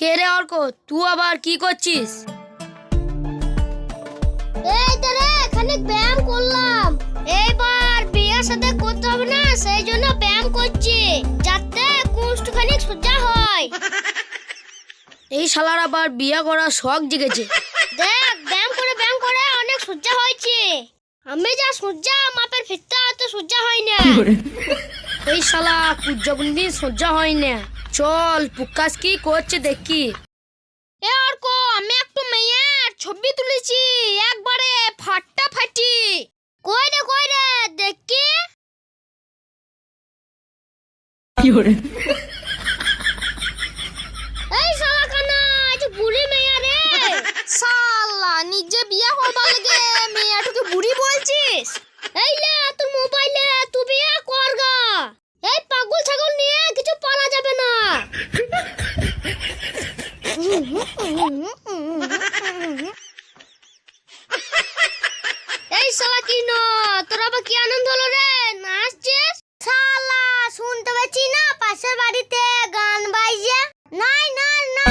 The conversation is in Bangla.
কে রে অর্ক? তুই আবার কি করছিস? এই তো রে খানিক ব্যায়াম করলাম। এইবার বিয়ের সাথে করতে হবে না সেই জন্য ব্যায়াম করছি যাতে কুষ্ঠ খানিক সোজা হয়। এই শালার আবার বিয়া করার শখ জেগেছে। দেখ ব্যায়াম করে ব্যায়াম করে অনেক সোজা হয়েছে। আমি যা সোজা মাপের ফিরতে অত সোজা হয় না। এই শালা কুজ্জ কোনদিন সহ্য হয় না চল পুকাস কি করছে দেখি। এ আর অর্ক আমি একটু মেয়ের ছবি তুলেছি একবারে ফাটা ফাটি। কই রে কই রে দেখি। কি হরে এই শালা কানা এই যে বুড়ি মেয়া রে। শালা নিজে বিয়া করবার লাগে মেয়েটাকে বুড়ি বলছিস এই লে তোর মোবাইলে তুই বিয়া করগা এই পাগল ছাগল নিয়ে কিছু পালা যাবে না এই শালা কি ন তোর আবার কি আনন্দ হলো রে? নাচছিস শালা, শুনতে পাচ্ছি না, পাশের বাড়িতে গান বাইজে নাই না না